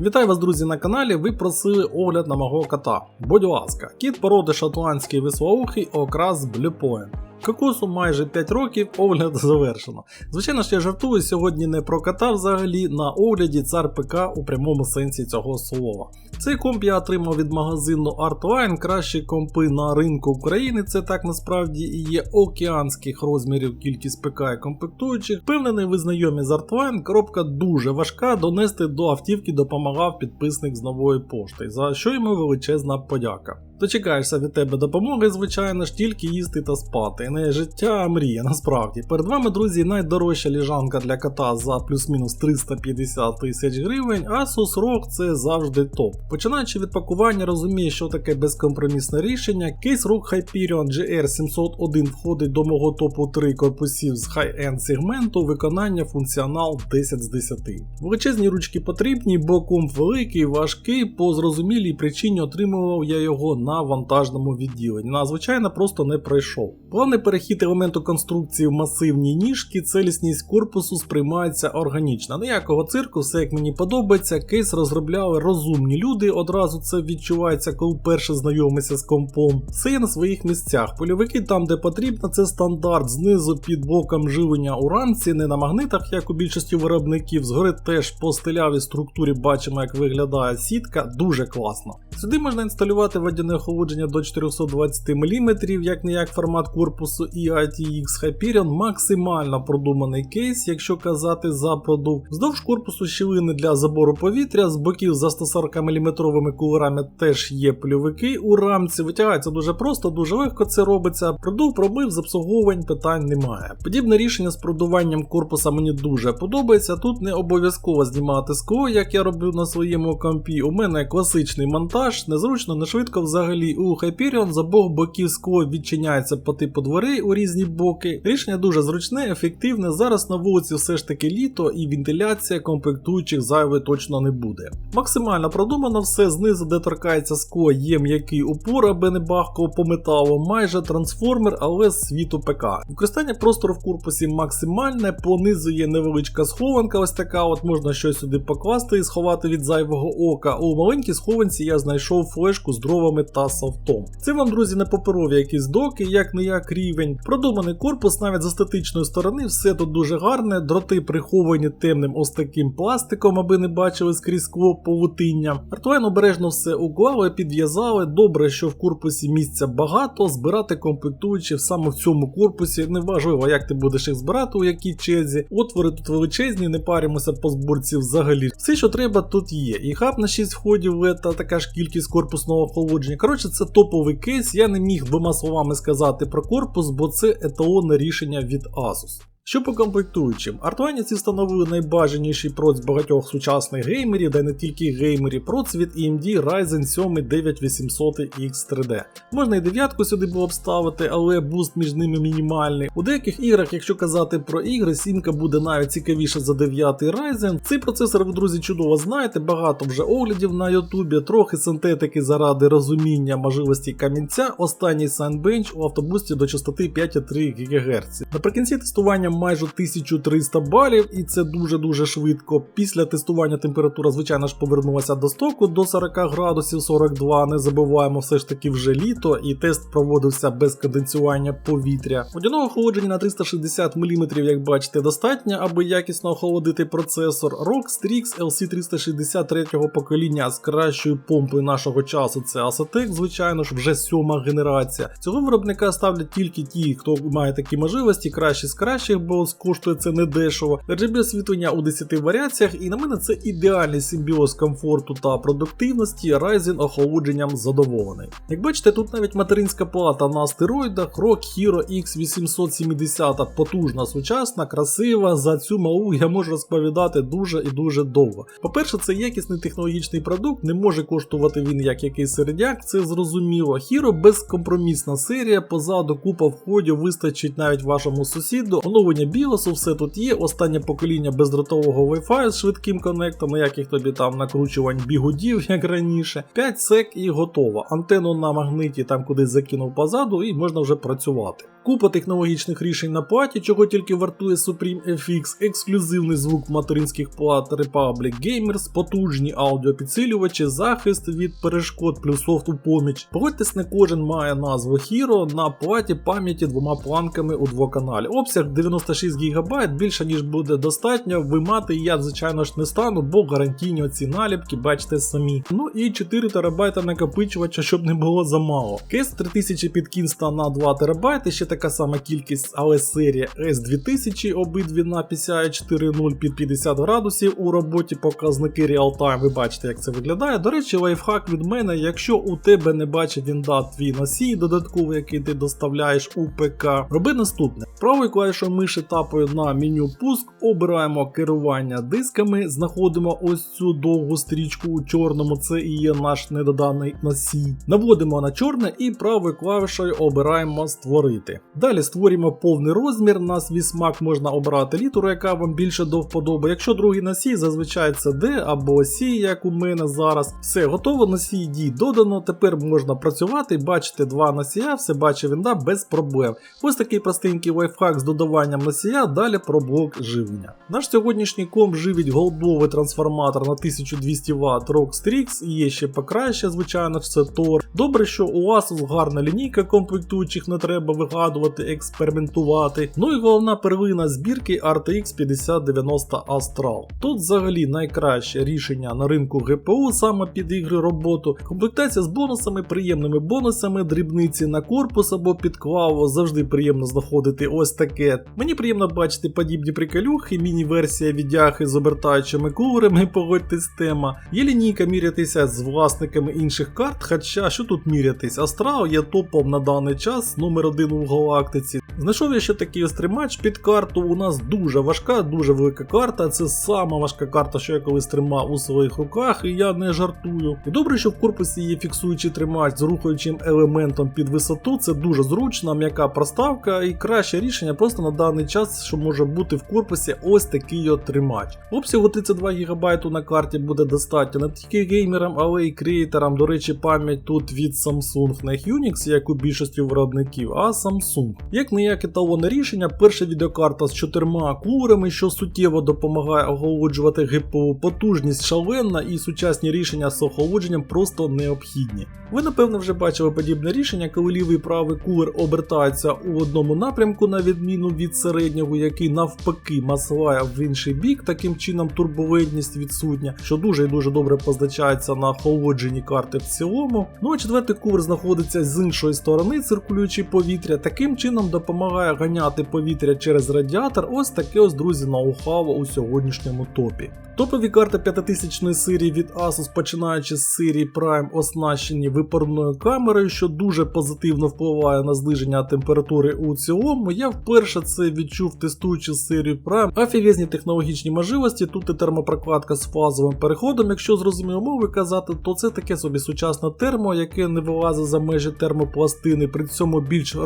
Вітаю вас, друзі, на каналі. Ви просили огляд на мого кота. Будь ласка, кіт породи шотландський висоухий окрас Blue Point. Кокосу майже 5 років, огляд завершено. Звичайно ж, я жартую сьогодні не про кота взагалі на огляді цар ПК у прямому сенсі цього слова. Цей комп я отримав від магазину Artline, кращі компи на ринку України. Це так насправді і є океанських розмірів кількість ПК і комплектуючих. Впевнений, ви знайомі з Artline, коробка дуже важка, донести до автівки допомагав підписник з нової пошти, за що йому величезна подяка. Дочекаєшся від тебе допомоги, звичайно ж, тільки їсти та спати. Не життя, а мрія, насправді. Перед вами, друзі, найдорожча ліжанка для кота за плюс-мінус 350 тисяч гривень, а ROG це завжди топ. Починаючи від пакування, розумієш, що таке безкомпромісне рішення. Кейс ROG Hyperion GR701 входить до мого топу 3 корпусів з хай-енд сегменту, виконання функціонал 10 з 10. Величезні ручки потрібні, бо комп великий, важкий, по зрозумілій причині отримував я його на вантажному відділенні. На звичайно просто не пройшов. Плавний перехід елементу конструкції в масивні ніжки, целісність корпусу сприймається органічно. Ніякого цирку, все як мені подобається. Кейс розробляли розумні люди. Одразу це відчувається, коли перше знайомишся з компом. Все є на своїх місцях. Польовики там, де потрібно, це стандарт. Знизу під блоком живлення у рамці, не на магнитах, як у більшості виробників. Згори теж по стилявій структурі бачимо, як виглядає сітка. Дуже класно. Сюди можна інсталювати водяне охолодження до 420 мм, як не як формат корпусу і ITX Hyperion максимально продуманий кейс, якщо казати за продув. Вздовж корпусу щілини для забору повітря, з боків за 140 мм кулерами теж є плювики у рамці. Витягається дуже просто, дуже легко це робиться. Продув пробив, з обслуговувань питань немає. Подібне рішення з продуванням корпуса мені дуже подобається. Тут не обов'язково знімати скло, як я роблю на своєму компі. У мене класичний монтаж, незручно, не швидко взагалі. У Hyperion з обох боків скло відчиняється по типу дверей у різні боки. Рішення дуже зручне, ефективне. Зараз на вулиці все ж таки літо і вентиляція комплектуючих зайвої точно не буде. Максимально продумано все, знизу, де торкається скло, є м'який упор, аби не бахкало по металу, майже трансформер, але з світу ПК. Використання простору в корпусі максимальне, понизу є невеличка схованка, ось така, от можна щось сюди покласти і сховати від зайвого ока. У маленькій схованці я знайшов флешку з дровами та софтом. Це вам, друзі, не паперові якісь доки, як не як рівень. Продуманий корпус навіть з естетичної сторони, все тут дуже гарне, дроти приховані темним ось таким пластиком, аби не бачили скрізь скло павутиння. Артвайн обережно все уклали, підв'язали. Добре, що в корпусі місця багато, збирати комплектуючі саме в цьому корпусі. Неважливо, як ти будеш їх збирати, у якій черзі. Отвори тут величезні, не паримося по зборці взагалі. Все, що треба, тут є. І хаб на 6 входів, та така ж кількість корпусного охолодження. Коротше, це топовий кейс. Я не міг двома словами сказати про корпус, бо це еталонне рішення від Asus. Що по комплектуючим, артвайніці встановили найбажаніший проц багатьох сучасних геймерів, де не тільки геймерів, проц від AMD Ryzen 7 9800X3D. Можна і дев'ятку сюди було б ставити, але буст між ними мінімальний. У деяких іграх, якщо казати про ігри, сімка буде навіть цікавіша за 9 Ryzen. Цей процесор ви, друзі, чудово знаєте, багато вже оглядів на Ютубі, трохи синтетики заради розуміння можливості камінця. Останній Signbench у автобусті до частоти 5,3 ГГц. Наприкінці тестування майже 1300 балів, і це дуже-дуже швидко. Після тестування температура, звичайно ж, повернулася до стоку до 40 градусів 42. Не забуваємо, все ж таки вже літо, і тест проводився без конденсування повітря. Водяного охолодження на 360 мм, як бачите, достатньо, аби якісно охолодити процесор. ROG Strix LC363 покоління з кращою помпою нашого часу. Це Asetec, звичайно ж, вже сьома генерація. Цього виробника ставлять тільки ті, хто має такі можливості, кращі з кращих бо коштує це не дешево. RGB освітлення у 10 варіаціях, і на мене це ідеальний симбіоз комфорту та продуктивності. Ryzen охолодженням задоволений. Як бачите, тут навіть материнська плата на астероїдах ROG Hero X870 потужна, сучасна, красива. За цю малу я можу розповідати дуже і дуже довго. По-перше, це якісний технологічний продукт, не може коштувати він як якийсь середняк, це зрозуміло. Hero безкомпромісна серія, позаду купа входів вистачить навіть вашому сусіду. Оновлення білосу, все тут є. Останнє покоління бездротового Wi-Fi з швидким коннектом, ніяких тобі там накручувань бігудів, як раніше. 5 сек і готово. Антенну на магниті там кудись закинув позаду, і можна вже працювати. Купа технологічних рішень на платі, чого тільки вартує Supreme FX, ексклюзивний звук материнських плат Republic Gamers, потужні аудіопідсилювачі, захист від перешкод плюс софт у поміч. Погодьтесь, не кожен має назву Hero на платі пам'яті двома планками у двоканалі. Обсяг 96 ГБ, більше ніж буде достатньо. Вимати я, звичайно ж, не стану, бо гарантійні оці наліпки, бачите самі. Ну і 4 ТБ накопичувача, щоб не було замало. Кейс 3000 під кінста на 2 ТБ, ще така сама кількість, але серія S2000, обидві на PCI 4.0 під 50 градусів у роботі показники реалтайм. Ви бачите, як це виглядає. До речі, лайфхак від мене, якщо у тебе не бачить вінда твій носій додатковий, який ти доставляєш у ПК, роби наступне. Правою клавішою миші тапою на меню пуск, обираємо керування дисками, знаходимо ось цю довгу стрічку у чорному, це і є наш недоданий носій. Наводимо на чорне і правою клавішою обираємо створити. Далі створюємо повний розмір. На свій смак можна обрати літеру, яка вам більше до вподоби. Якщо другий носій, зазвичай це D або C, як у мене зараз. Все готово, носій дій додано. Тепер можна працювати, і бачите два носія, все бачить вінда без проблем. Ось такий простенький лайфхак з додаванням носія, далі про блок живлення. Наш сьогоднішній комп живить голдовий трансформатор на 1200 Вт Rockstrix і є ще покраще, звичайно, все Tor. Добре, що у Asus гарна лінійка комплектуючих, не треба вигадувати, експериментувати. Ну і головна первина збірки RTX 5090 Astral. Тут взагалі найкраще рішення на ринку GPU саме під ігри роботу. Комплектація з бонусами, приємними бонусами, дрібниці на корпус або під клаву. Завжди приємно знаходити ось таке. Мені приємно бачити подібні приколюхи, міні-версія відяхи з обертаючими кулерами, погодьтесь тема. Є лінійка мірятися з власниками інших карт, хоча що тут мірятись? Astral є топом на даний час, номер один у галактиці. Знайшов я ще такий ось тримач під карту. У нас дуже важка, дуже велика карта. Це сама важка карта, що я колись тримав у своїх руках, і я не жартую. І добре, що в корпусі є фіксуючий тримач з рухаючим елементом під висоту. Це дуже зручна, м'яка проставка і краще рішення просто на даний час, що може бути в корпусі ось такий от тримач. Обсягу 32 ГБ на карті буде достатньо не тільки геймерам, але й креаторам. До речі, пам'ять тут від Samsung, не Unix, як у більшості виробників, а Samsung. Як не як еталонне рішення, перша відеокарта з чотирма кулерами, що суттєво допомагає охолоджувати ГПУ, потужність шаленна і сучасні рішення з охолодженням просто необхідні. Ви напевно вже бачили подібне рішення, коли лівий і правий кулер обертаються у одному напрямку, на відміну від середнього, який навпаки маслає в інший бік, таким чином турбулентність відсутня, що дуже і дуже добре позначається на охолодженні карти в цілому. Ну а четвертий кулер знаходиться з іншої сторони, циркулюючи повітря, таким чином допомагає ганяти повітря через радіатор. Ось таке ось друзі ноу-хау у сьогоднішньому топі. Топові карти 5000 серії від Asus, починаючи з серії Prime, оснащені випарною камерою, що дуже позитивно впливає на зниження температури у цілому. Я вперше це відчув, тестуючи серію Prime. Офігезні технологічні можливості. Тут і термопрокладка з фазовим переходом. Якщо зрозуміло мови казати, то це таке собі сучасне термо, яке не вилазить за межі термопластини, при цьому більш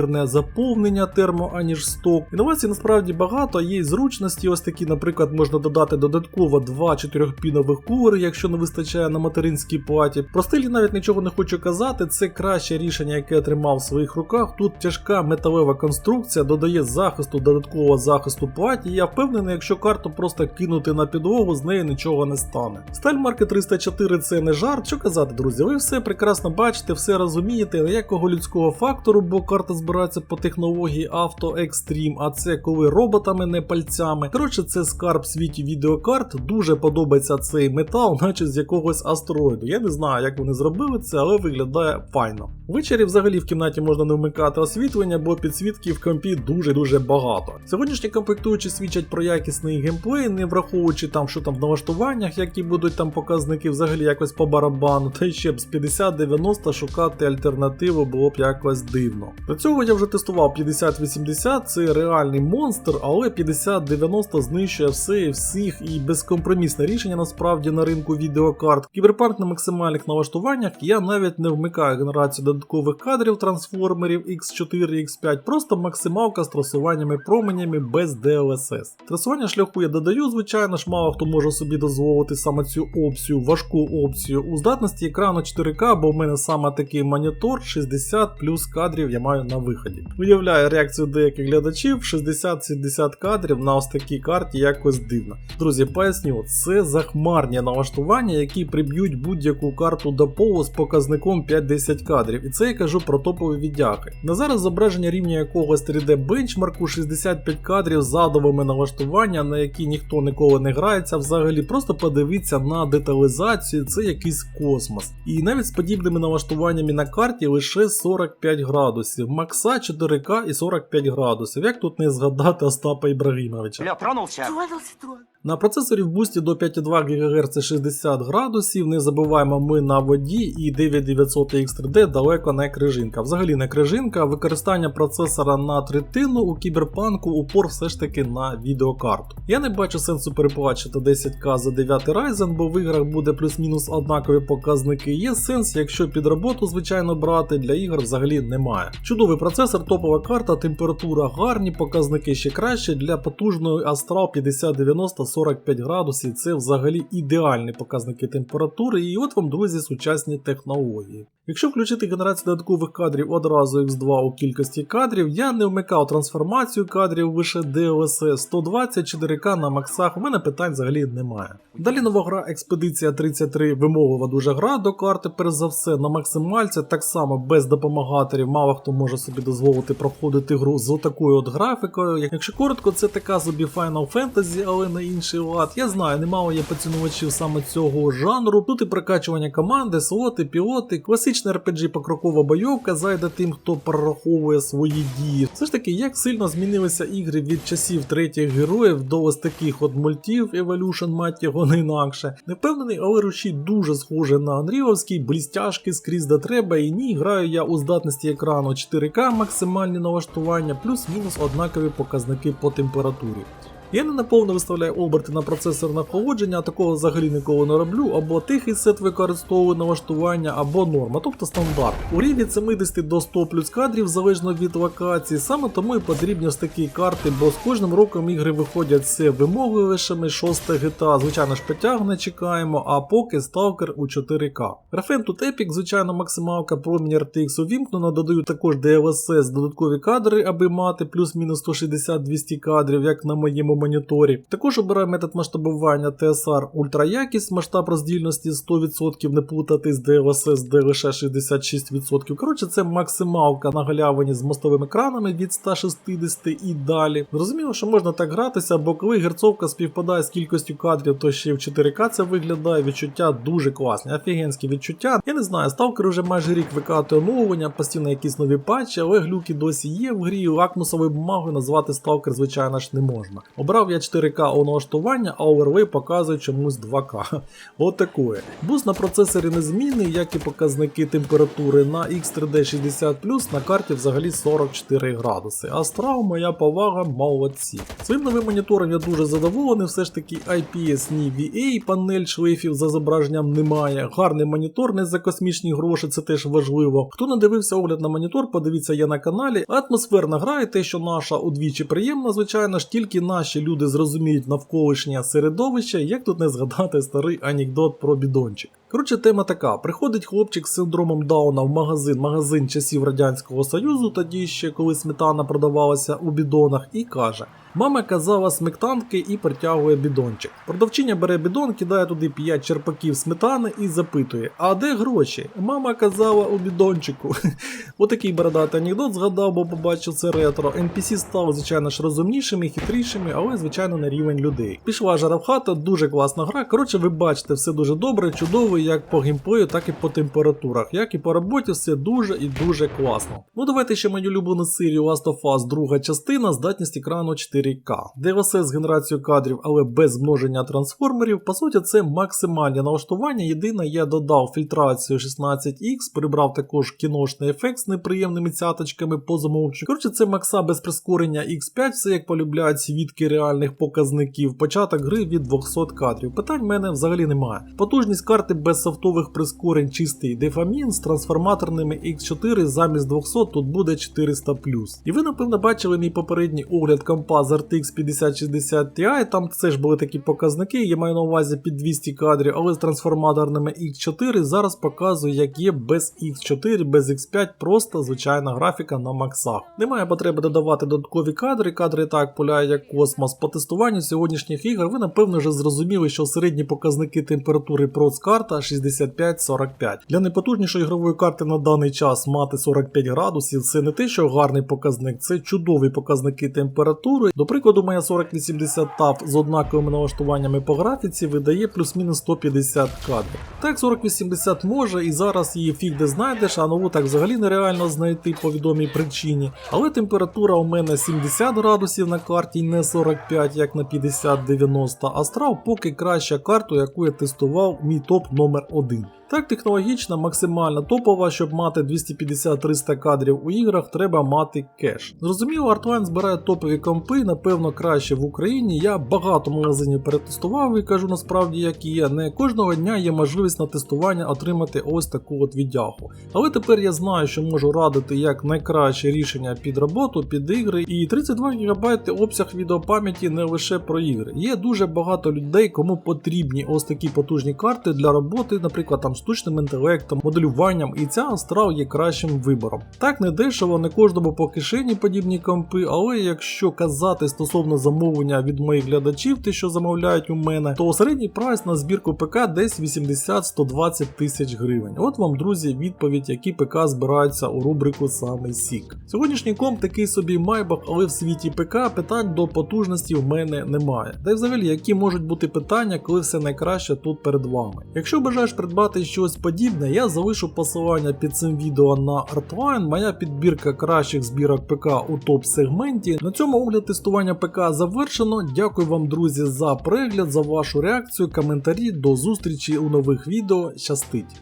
равномірне заповнення термо, аніж сток. Інновацій насправді багато, є й зручності. Ось такі, наприклад, можна додати додатково два 4-пінових кулери, якщо не вистачає на материнській платі. Про стилі навіть нічого не хочу казати. Це краще рішення, яке я тримав в своїх руках. Тут тяжка металева конструкція, додає захисту, додаткового захисту платі. Я впевнений, якщо карту просто кинути на підлогу, з неї нічого не стане. Сталь марки 304 це не жарт. Що казати, друзі? Ви все прекрасно бачите, все розумієте, ніякого людського фактору, бо карта збирається по технології Auto Extreme, а це коли роботами, не пальцями. Коротше, це скарб світі відеокарт. Дуже подобається цей метал, наче з якогось астероїду. Я не знаю, як вони зробили це, але виглядає файно. Ввечері взагалі в кімнаті можна не вмикати освітлення, бо підсвітків в компі дуже-дуже багато. Сьогоднішні комплектуючі свідчать про якісний геймплей, не враховуючи там, що там в налаштуваннях, які будуть там показники взагалі якось по барабану, та ще б з 50-90 шукати альтернативу було б якось дивно. До цього я вже тестував 5080, це реальний монстр, але 5090 знищує все і всіх і безкомпромісне рішення насправді на ринку відеокарт. Кіберпанк на максимальних налаштуваннях я навіть не вмикаю генерацію додаткових кадрів трансформерів X4 і X5, просто максималка з трасуваннями променями без DLSS. Трасування шляху я додаю, звичайно ж, мало хто може собі дозволити саме цю опцію, важку опцію. У здатності екрану 4К, бо в мене саме такий монітор 60 плюс кадрів я маю на виході. Уявляю реакцію деяких глядачів 60-70 кадрів на ось такій карті якось дивно. Друзі, поясню, це захмарні налаштування, які приб'ють будь-яку карту до полу з показником 5-10 кадрів. І це я кажу про топові віддяки. На зараз зображення рівня якогось 3D бенчмарку 65 кадрів з задовими налаштування, на які ніхто ніколи не грається. Взагалі, просто подивіться на деталізацію, це якийсь космос. І навіть з подібними налаштуваннями на карті лише 45 градусів, макса 4К і 45 градусів. Як тут не згадати Остапа Ібрагімовича? Я тронувся. Тронувся, тронулся. На процесорі в бусті до 5,2 ГГц 60 градусів. Не забуваємо, ми на воді і 9900 X3D далеко не крижинка. Взагалі не крижинка, використання процесора на третину у кіберпанку упор все ж таки на відеокарту. Я не бачу сенсу переплачувати 10к за 9 Ryzen, бо в іграх буде плюс-мінус однакові показники. Є сенс, якщо під роботу, звичайно, брати, для ігор взагалі немає. Чудовий процесор, топова карта, температура гарні, показники ще краще. Для потужної Astral 5090 45 градусів це взагалі ідеальні показники температури, і от вам, друзі, сучасні технології. Якщо включити генерацію додаткових кадрів одразу X2 у кількості кадрів, я не вмикав трансформацію кадрів лише DLSS 120 4К на максах, у мене питань взагалі немає. Далі нова гра Експедиція 33 вимоглива дуже гра до карти, перш за все, на максимальці, так само без допомагаторів, мало хто може собі дозволити проходити гру з отакою от графікою. Якщо коротко, це така собі Final Fantasy, але на інший лад. Я знаю, немало є поцінувачів саме цього жанру. Тут і прокачування команди, слоти, пілоти, класична RPG покрокова бойовка зайде тим, хто прораховує свої дії. Все ж таки, як сильно змінилися ігри від часів третіх героїв до ось таких от мультів Evolution, мать його не інакше. Не впевнений, але руші дуже схоже на Анріловський, блістяшки скрізь де треба. І ні, граю я у здатності екрану 4К, максимальні налаштування, плюс-мінус однакові показники по температурі. Я не наповно виставляю оберти на процесор на охолодження, а такого взагалі ніколи не роблю, або тихий сет використовую налаштування, або норма, тобто стандарт. У рівні від 70 до 100 плюс кадрів залежно від локації, саме тому і потрібні ось такі карти, бо з кожним роком ігри виходять все вимогливішими, 6 GTA, звичайно ж потягне чекаємо, а поки Stalker у 4К. Графен тут Epic, звичайно, максималка, промінь RTX увімкнено, додаю також DLSS додаткові кадри, аби мати плюс-мінус 160-200 кадрів, як на моєму моніторі. Також обираю метод масштабування TSR ультраякість, масштаб роздільності 100%, не плутати з DLSS, де лише 66%. Коротше, це максималка на галявині з мостовими екранами від 160 і далі. Зрозуміло, що можна так гратися, бо коли герцовка співпадає з кількістю кадрів, то ще в 4К це виглядає. Відчуття дуже класні, офігенські відчуття. Я не знаю, сталкер вже майже рік викатує оновлення, постійно якісь нові патчі, але глюки досі є в грі. Лакмусовою бумагою назвати сталкер, звичайно ж, не можна. Обрав я 4К у налаштування, а оверлей показує чомусь 2К. От такое. Буст на процесорі незмінний, як і показники температури на X3D 60 на карті взагалі 44 градуси. Астрал, моя повага, молодці. Своїм новим монітором я дуже задоволений, все ж таки IPS ні VA, панель шлейфів за зображенням немає. Гарний монітор, не за космічні гроші, це теж важливо. Хто не дивився огляд на монітор, подивіться я на каналі. Атмосферна гра і те, що наша удвічі приємна, звичайно ж, тільки наші люди зрозуміють навколишнє середовище, як тут не згадати старий анекдот про бідончик. Коротше, тема така: приходить хлопчик з синдромом Дауна в магазин, магазин часів Радянського Союзу, тоді ще коли сметана продавалася у бідонах, і каже: Мама казала сметанки і притягує бідончик. Продавчиня бере бідон, кидає туди 5 черпаків сметани і запитує: А де гроші? Мама казала у бідончику. Отакий бородатий анекдот згадав, бо побачив це ретро. NPC стали, звичайно ж, розумнішими, хитрішими, але, звичайно, на рівень людей. Пішла жара в хату, дуже класна гра. Коротше, ви бачите, все дуже добре, чудово, як по геймплею, так і по температурах, як і по роботі, все дуже і дуже класно. Ну давайте ще мою улюблену серію Last of Us, друга частина, здатність екрану 4К. DLSS з генерацією кадрів, але без множення трансформерів. По суті, це максимальне налаштування. Єдине, я додав фільтрацію 16X, прибрав також кіношний ефект з неприємними цяточками по замовчу. Коротше, це макса без прискорення X5, все як полюбляють свідки реальних показників. Початок гри від 200 кадрів. Питань в мене взагалі немає. Потужність карти без софтових прискорень чистий дефамін з трансформаторними X4 замість 200 тут буде 400 І ви, напевно, бачили мій попередній огляд компа з RTX 5060 Ti, там теж були такі показники, я маю на увазі під 200 кадрів, але з трансформаторними X4 зараз показую, як є без X4, без X5, просто звичайна графіка на максах. Немає потреби додавати додаткові кадри, кадри так пуляють як космос. По тестуванню сьогоднішніх ігор ви напевно вже зрозуміли, що середні показники температури проц-карта 65-45. Для непотужнішої ігрової карти на даний час мати 45 градусів це не те, що гарний показник, це чудові показники температури. До прикладу, моя 4080 TAF з однаковими налаштуваннями по графіці видає плюс-мінус 150 кадрів. Так 4080 може і зараз її фіг де знайдеш, а нову так взагалі нереально знайти по відомій причині. Але температура у мене 70 градусів на карті, не 45, як на 50-90, а страв поки краща карта, яку я тестував, мій топ номер 1 так, технологічна, максимально топова, щоб мати 250-300 кадрів у іграх, треба мати кеш. Зрозуміло, Artline збирає топові компи, напевно, краще в Україні. Я багато магазинів перетестував і кажу насправді, як і є. Не кожного дня є можливість на тестування отримати ось таку от віддягу. Але тепер я знаю, що можу радити як найкраще рішення під роботу, під ігри. І 32 ГБ обсяг відеопам'яті не лише про ігри. Є дуже багато людей, кому потрібні ось такі потужні карти для роботи, наприклад, там штучним інтелектом, моделюванням, і ця Astral є кращим вибором. Так не дешево, не кожному по кишені подібні компи, але якщо казати стосовно замовлення від моїх глядачів, ті, що замовляють у мене, то середній прайс на збірку ПК десь 80-120 тисяч гривень. От вам, друзі, відповідь, які ПК збираються у рубрику саме Сік. Сьогоднішній комп такий собі майбах, але в світі ПК питань до потужності в мене немає. Та й взагалі, які можуть бути питання, коли все найкраще тут перед вами. Якщо бажаєш придбати щось подібне, я залишу посилання під цим відео на Artline, моя підбірка кращих збірок ПК у топ-сегменті. На цьому огляд тестування ПК завершено. Дякую вам, друзі, за перегляд, за вашу реакцію, коментарі. До зустрічі у нових відео. Щастить!